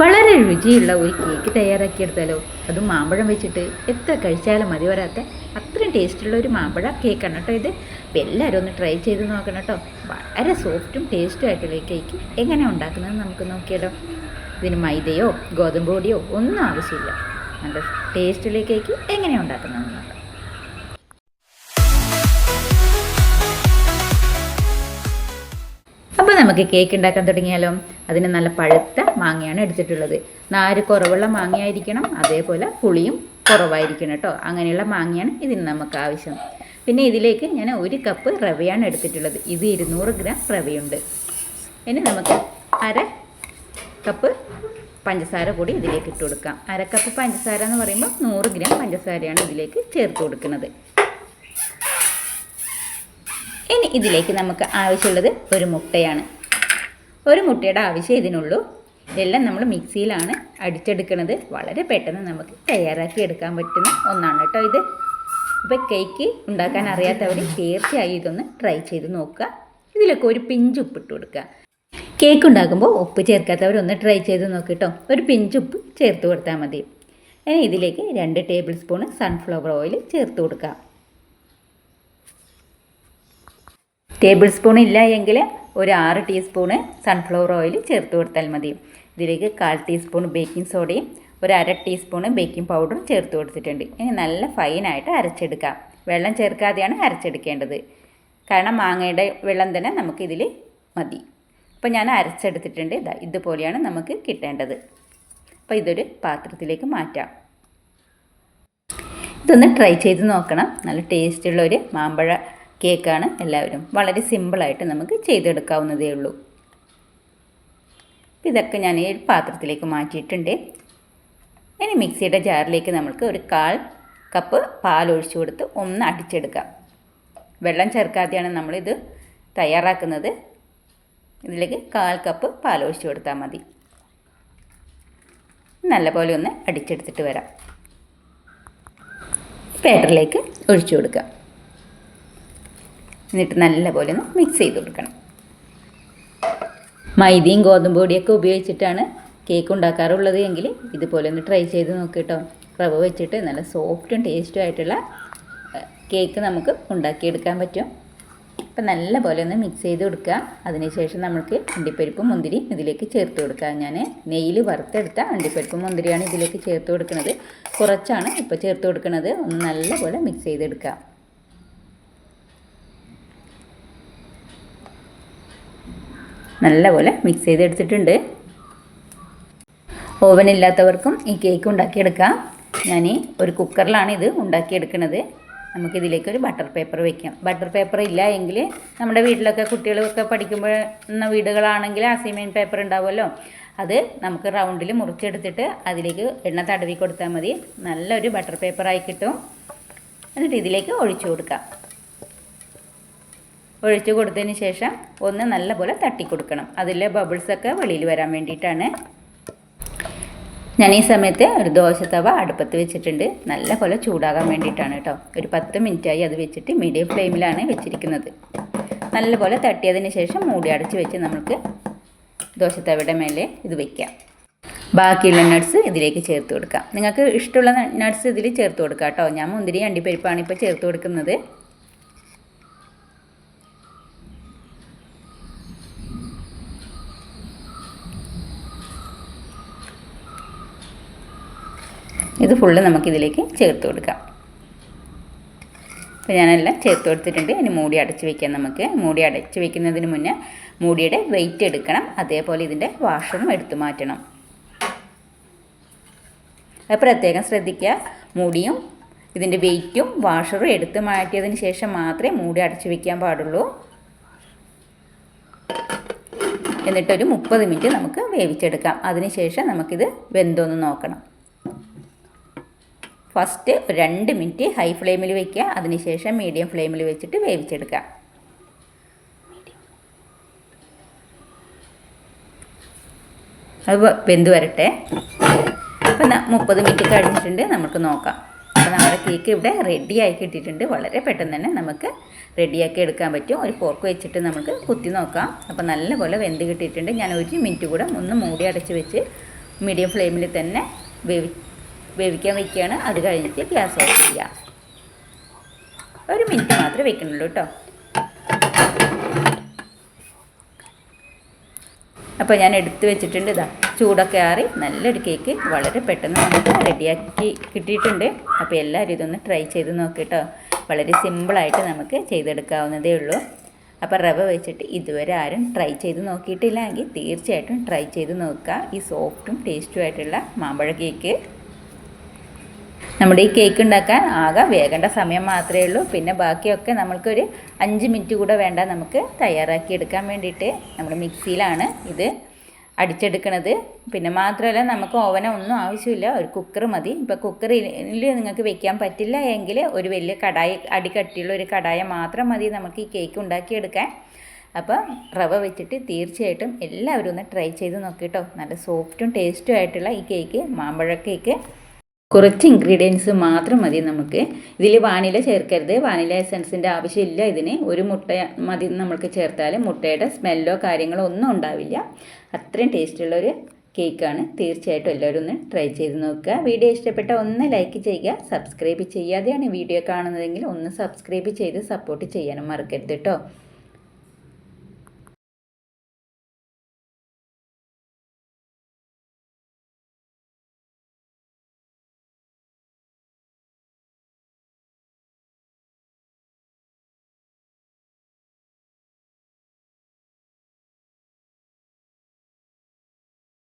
വളരെ രുചിയുള്ള ഒരു കേക്ക് തയ്യാറാക്കിയെടുത്താലോ? അതും മാമ്പഴം വെച്ചിട്ട് എത്ര കഴിച്ചാലും മതി. വരാത്ത അത്രയും ടേസ്റ്റുള്ള ഒരു മാമ്പഴ കേക്കാണ് കേട്ടോ ഇത്. എല്ലാവരും ഒന്ന് ട്രൈ ചെയ്ത് നോക്കണം കേട്ടോ. വളരെ സോഫ്റ്റും ടേസ്റ്റും ആയിട്ടുള്ള ഈ കേക്ക് എങ്ങനെ ഉണ്ടാക്കുന്നത് നമുക്ക് നോക്കിയാലോ. ഇതിന് മൈദയോ ഗോതമ്പ് പൊടിയോ ഒന്നും ആവശ്യമില്ല. നല്ല ടേസ്റ്റുള്ള കേക്ക് എങ്ങനെ ഉണ്ടാക്കുന്നതെന്ന് നോക്കാം. അപ്പോൾ നമുക്ക് കേക്ക് ഉണ്ടാക്കാൻ തുടങ്ങിയാലോ. അതിന് നല്ല പഴുത്ത മാങ്ങയാണ് എടുത്തിട്ടുള്ളത്. നാര് കുറവുള്ള മാങ്ങയായിരിക്കണം അതേപോലെ പുളിയും കുറവായിരിക്കണം കേട്ടോ അങ്ങനെയുള്ള മാങ്ങയാണ് ഇതിന് നമുക്ക് ആവശ്യം. പിന്നെ ഇതിലേക്ക് ഞാൻ ഒരു കപ്പ് റവയാണ് എടുത്തിട്ടുള്ളത്. ഇത് ഇരുന്നൂറ് ഗ്രാം റവയുണ്ട്. ഇനി നമുക്ക് അര കപ്പ് പഞ്ചസാര കൂടി ഇതിലേക്ക് ഇട്ട് കൊടുക്കാം. അര കപ്പ് പഞ്ചസാര എന്ന് പറയുമ്പോൾ നൂറ് ഗ്രാം പഞ്ചസാരയാണ് ഇതിലേക്ക് ചേർത്ത് കൊടുക്കുന്നത്. ഇനി ഇതിലേക്ക് നമുക്ക് ആവശ്യമുള്ളത് ഒരു മുട്ടയാണ്. ഒരു മുട്ടയുടെ ആവശ്യം ഇതിനുള്ളൂ. ഇതെല്ലാം നമ്മൾ മിക്സിയിലാണ് അടിച്ചെടുക്കുന്നത് വളരെ പെട്ടെന്ന് നമുക്ക് തയ്യാറാക്കി എടുക്കാൻ പറ്റുന്ന ഒന്നാണ് കേട്ടോ ഇത്. ഇപ്പോൾ കേക്ക് ഉണ്ടാക്കാൻ അറിയാത്തവർ തീർച്ചയായും ഇതൊന്ന് ട്രൈ ചെയ്ത് നോക്കുക. ഇതിലൊക്കെ ഒരു പിഞ്ച് ഉപ്പിട്ട് കൊടുക്കുക. കേക്ക് ഉണ്ടാക്കുമ്പോൾ ഉപ്പ് ചേർക്കാത്തവരൊന്ന് ട്രൈ ചെയ്ത് നോക്കിട്ടോ ഒരു പിഞ്ച് ഉപ്പ് ചേർത്ത് കൊടുത്താൽ മതി. ഇനി ഇതിലേക്ക് രണ്ട് ടേബിൾ സ്പൂൺ സൺഫ്ലവർ ഓയിൽ ചേർത്ത് കൊടുക്കുക ടേബിൾ സ്പൂൺ ഇല്ല എങ്കിൽ ഒരു ആറ് ടീസ്പൂണ് സൺഫ്ലവർ ഓയിൽ ചേർത്ത് കൊടുത്താൽ മതി. ഇതിലേക്ക് കാൽ ടീസ്പൂൺ ബേക്കിംഗ് സോഡയും ഒരു അര ടീസ്പൂണ് ബേക്കിംഗ് പൗഡറും ചേർത്ത് കൊടുത്തിട്ടുണ്ട്. ഇനി നല്ല ഫൈനായിട്ട് അരച്ചെടുക്കാം. വെള്ളം ചേർക്കാതെയാണ് അരച്ചെടുക്കേണ്ടത്. കാരണം മാങ്ങയുടെ വെള്ളം തന്നെ നമുക്കിതിൽ മതി. അപ്പോൾ ഞാൻ അരച്ചെടുത്തിട്ടുണ്ട്. ഇതാ ഇതുപോലെയാണ് നമുക്ക് കിട്ടേണ്ടത്. അപ്പോൾ ഇതൊരു പാത്രത്തിലേക്ക് മാറ്റാം. ഇതൊന്ന് ട്രൈ ചെയ്ത് നോക്കണം. നല്ല ടേസ്റ്റുള്ള ഒരു മാമ്പഴ കേക്കാണ് എല്ലാവരും. വളരെ സിമ്പിളായിട്ട് നമുക്ക് ചെയ്തെടുക്കാവുന്നതേ ഉള്ളൂ. ഇതൊക്കെ ഞാൻ ഈ പാത്രത്തിലേക്ക് മാറ്റിയിട്ടുണ്ട്. ഇനി മിക്സിയുടെ ജാറിലേക്ക് നമുക്ക് ഒരു കാൽ കപ്പ് പാൽ ഒഴിച്ചു കൊടുത്ത് ഒന്ന് അടിച്ചെടുക്കാം. വെള്ളം ചേർക്കാതെയാണ് നമ്മളിത് തയ്യാറാക്കുന്നത്. ഇതിലേക്ക് കാൽ കപ്പ് പാൽ ഒഴിച്ചു കൊടുത്താൽ മതി. നല്ലപോലെ ഒന്ന് അടിച്ചെടുത്തിട്ട് വരാം. പേട്ടറിലേക്ക് ഒഴിച്ചു കൊടുക്കാം. എന്നിട്ട് നല്ലപോലെ ഒന്ന് മിക്സ് ചെയ്ത് കൊടുക്കണം. മൈദയും ഗോതമ്പ് പൊടിയൊക്കെ ഉപയോഗിച്ചിട്ടാണ് കേക്ക് ഉണ്ടാക്കാറുള്ളത് എങ്കിൽ ഇതുപോലെ ഒന്ന് ട്രൈ ചെയ്ത് നോക്കിട്ടോ റവ വെച്ചിട്ട് നല്ല സോഫ്റ്റും ടേസ്റ്റും ആയിട്ടുള്ള കേക്ക് നമുക്ക് ഉണ്ടാക്കിയെടുക്കാൻ പറ്റും. അപ്പം നല്ല പോലെ ഒന്ന് മിക്സ് ചെയ്ത് കൊടുക്കുക. അതിനുശേഷം നമുക്ക് അണ്ടിപ്പരിപ്പും മുന്തിരി ഇതിലേക്ക് ചേർത്ത് കൊടുക്കുക. ഞാൻ നെയ്യിൽ വറുത്തെടുത്ത അണ്ടിപ്പരിപ്പും മുന്തിരിയാണ് ഇതിലേക്ക് ചേർത്ത് കൊടുക്കുന്നത്. കുറച്ചാണ് ഇപ്പോൾ ചേർത്ത് കൊടുക്കുന്നത്. ഒന്ന് നല്ല പോലെ മിക്സ് ചെയ്തെടുക്കുക. നല്ലപോലെ മിക്സ് ചെയ്തെടുത്തിട്ടുണ്ട്. ഓവൻ ഇല്ലാത്തവർക്കും ഈ കേക്ക് ഉണ്ടാക്കിയെടുക്കാം. ഞാൻ ഒരു കുക്കറിലാണ് ഇത് ഉണ്ടാക്കിയെടുക്കുന്നത് നമുക്കിതിലേക്ക് ഒരു ബട്ടർ പേപ്പർ വെക്കാം. ബട്ടർ പേപ്പർ ഇല്ല എങ്കിൽ നമ്മുടെ വീട്ടിലൊക്കെ കുട്ടികളൊക്കെ പഠിക്കുമ്പോൾ എന്ന വീടുകളാണെങ്കിൽ അസൈൻമെന്റ് പേപ്പർ ഉണ്ടാവുമല്ലോ. അത് നമുക്ക് റൗണ്ടിൽ മുറിച്ചെടുത്തിട്ട് അതിലേക്ക് എണ്ണ തടവി കൊടുത്താൽ മതി. നല്ലൊരു ബട്ടർ പേപ്പറായി കിട്ടും. എന്നിട്ട് ഇതിലേക്ക് ഒഴിച്ചു കൊടുക്കാം. ഒഴിച്ചു കൊടുത്തതിന് ശേഷം ഒന്ന് നല്ലപോലെ തട്ടി കൊടുക്കണം അതിലെ ബബിൾസൊക്കെ വെളിയിൽ വരാൻ വേണ്ടിയിട്ടാണ്. ഞാൻ ഈ സമയത്ത് ഒരു ദോശ തവ അടുപ്പത്ത് വെച്ചിട്ടുണ്ട്. നല്ല പോലെ ചൂടാകാൻ വേണ്ടിയിട്ടാണ് കേട്ടോ. ഒരു പത്ത് മിനിറ്റായി അത് വെച്ചിട്ട് മീഡിയം ഫ്ലെയിമിലാണ് വെച്ചിരിക്കുന്നത്. നല്ല പോലെ തട്ടിയതിന് ശേഷം മൂടി അടച്ച് വെച്ച് നമുക്ക് ദോശത്തവയുടെ മേലെ ഇത് വയ്ക്കാം ബാക്കിയുള്ള നട്ട്സ് ഇതിലേക്ക് ചേർത്ത് കൊടുക്കാം. നിങ്ങൾക്ക് ഇഷ്ടമുള്ള നട്ട്സ് ഇതിൽ ചേർത്ത് കൊടുക്കാം കേട്ടോ. ഞാൻ മുന്തിരി അണ്ടിപ്പരിപ്പാണ് ഇപ്പോൾ ചേർത്ത് കൊടുക്കുന്നത്. ഇത് ഫുള്ള് നമുക്കിതിലേക്ക് ചേർത്ത് കൊടുക്കാം. അപ്പോൾ ഞാനെല്ലാം ചേർത്ത് കൊടുത്തിട്ടുണ്ട്. ഇനി മൂടി അടച്ച് വയ്ക്കാം നമുക്ക്. മൂടി അടച്ച് വയ്ക്കുന്നതിന് മുന്നേ മൂടിയുടെ വെയിറ്റ് എടുക്കണം. അതേപോലെ ഇതിന്റെ വാഷറും എടുത്തു മാറ്റണം. അത് പ്രത്യേകം ശ്രദ്ധിക്കുക. മൂടിയും ഇതിന്റെ വെയിറ്റും വാഷറും എടുത്ത് മാറ്റിയതിന് ശേഷം മാത്രമേ മൂടി അടച്ച് വയ്ക്കാൻ പാടുള്ളൂ. എന്നിട്ടൊരു മുപ്പത് മിനിറ്റ് നമുക്ക് വേവിച്ചെടുക്കാം. അതിനുശേഷം നമുക്കിത് വെന്തോന്ന് നോക്കണം. ഫസ്റ്റ് രണ്ട് മിനിറ്റ് ഹൈ ഫ്ലെയിമിൽ വയ്ക്കുക അതിനുശേഷം മീഡിയം ഫ്ലെയിമിൽ വെച്ചിട്ട് വേവിച്ചെടുക്കുക. അത് വെന്ത് വരട്ടെ. അപ്പം മുപ്പത് മിനിറ്റ് കഴിഞ്ഞിട്ടുണ്ട്. നമുക്ക് നോക്കാം. അപ്പോൾ നമ്മുടെ കേക്ക് ഇവിടെ റെഡിയായി കിട്ടിയിട്ടുണ്ട്. വളരെ പെട്ടെന്ന് തന്നെ നമുക്ക് റെഡിയാക്കി എടുക്കാൻ പറ്റും. ഒരു ഫോർക്ക് വെച്ചിട്ട് നമുക്ക് കുത്തി നോക്കാം. അപ്പോൾ നല്ലപോലെ വെന്ത് കിട്ടിയിട്ടുണ്ട്. ഞാൻ ഒരു മിനിറ്റ് കൂടെ ഒന്ന് മൂടി അടച്ച് വെച്ച് മീഡിയം ഫ്ലെയിമിൽ തന്നെ വേവി വേവിക്കാൻ വയ്ക്കുകയാണ്. അത് കഴിഞ്ഞിട്ട് ഗ്യാസ് ഓഫ് ചെയ്യുക ഒരു മിനിറ്റ് മാത്രമേ വെക്കണുള്ളൂ കേട്ടോ. അപ്പോൾ ഞാൻ എടുത്തു വെച്ചിട്ടുണ്ട്. ഇതാ ചൂടൊക്കെ ആറി നല്ലൊരു കേക്ക് വളരെ പെട്ടെന്ന് നമുക്ക് റെഡിയാക്കി കിട്ടിയിട്ടുണ്ട്. അപ്പോൾ എല്ലാവരും ഇതൊന്ന് ട്രൈ ചെയ്ത് നോക്കിട്ടോ വളരെ സിമ്പിളായിട്ട് നമുക്ക് ചെയ്തെടുക്കാവുന്നതേ ഉള്ളൂ. അപ്പോൾ റവ വെച്ചിട്ട് ഇതുവരെ ആരും ട്രൈ ചെയ്ത് നോക്കിയിട്ടില്ലെങ്കിൽ തീർച്ചയായിട്ടും ട്രൈ ചെയ്ത് നോക്കുക. ഈ സോഫ്റ്റും ടേസ്റ്റും ആയിട്ടുള്ള മാമ്പഴ കേക്ക്. നമ്മുടെ ഈ കേക്ക് ഉണ്ടാക്കാൻ ആകെ വേകേണ്ട സമയം മാത്രമേ ഉള്ളൂ. പിന്നെ ബാക്കിയൊക്കെ നമ്മൾക്കൊരു അഞ്ച് മിനിറ്റ് കൂടെ വേണ്ട നമുക്ക് തയ്യാറാക്കി എടുക്കാൻ വേണ്ടിയിട്ട് നമ്മൾ മിക്സിയിലാണ് ഇത് അടിച്ചെടുക്കണത്. പിന്നെ മാത്രമല്ല നമുക്ക് ഓവന ഒന്നും ആവശ്യമില്ല. ഒരു കുക്കർ മതി. ഇപ്പോൾ കുക്കറിൽ നിങ്ങൾക്ക് വെക്കാൻ പറ്റില്ല എങ്കിൽ ഒരു വലിയ കടായി അടിക്കട്ടിയുള്ള ഒരു കടായ മാത്രം മതി നമുക്ക് ഈ കേക്ക് ഉണ്ടാക്കിയെടുക്കാൻ അപ്പോൾ റവ വെച്ചിട്ട് തീർച്ചയായിട്ടും എല്ലാവരും ഒന്ന് ട്രൈ ചെയ്ത് നോക്കിട്ടോ നല്ല സോഫ്റ്റും ടേസ്റ്റും ആയിട്ടുള്ള ഈ കേക്ക് മാമ്പഴ കേക്ക് കുറച്ച് ഇൻഗ്രീഡിയൻസ് മാത്രം മതി നമുക്ക്. ഇതിൽ വാനില ചേർക്കരുത്. വാനില എസൻസിന്റെ ആവശ്യമില്ല ഇതിന്. ഒരു മുട്ട മതി നമുക്ക് ചേർത്താൽ മുട്ടയുടെ സ്മെല്ലോ കാര്യങ്ങളോ ഒന്നും ഉണ്ടാവില്ല. അത്രയും ടേസ്റ്റുള്ളൊരു കേക്കാണ് തീർച്ചയായിട്ടും എല്ലാവരും ഒന്ന് ട്രൈ ചെയ്ത് നോക്കുക. വീഡിയോ ഇഷ്ടപ്പെട്ട ഒന്ന് ലൈക്ക് ചെയ്യുക. സബ്സ്ക്രൈബ് ചെയ്യാതെയാണ് വീഡിയോ കാണുന്നതെങ്കിൽ ഒന്ന് സബ്സ്ക്രൈബ് ചെയ്ത് സപ്പോർട്ട് ചെയ്യാനും മറക്കരുത് കേട്ടോ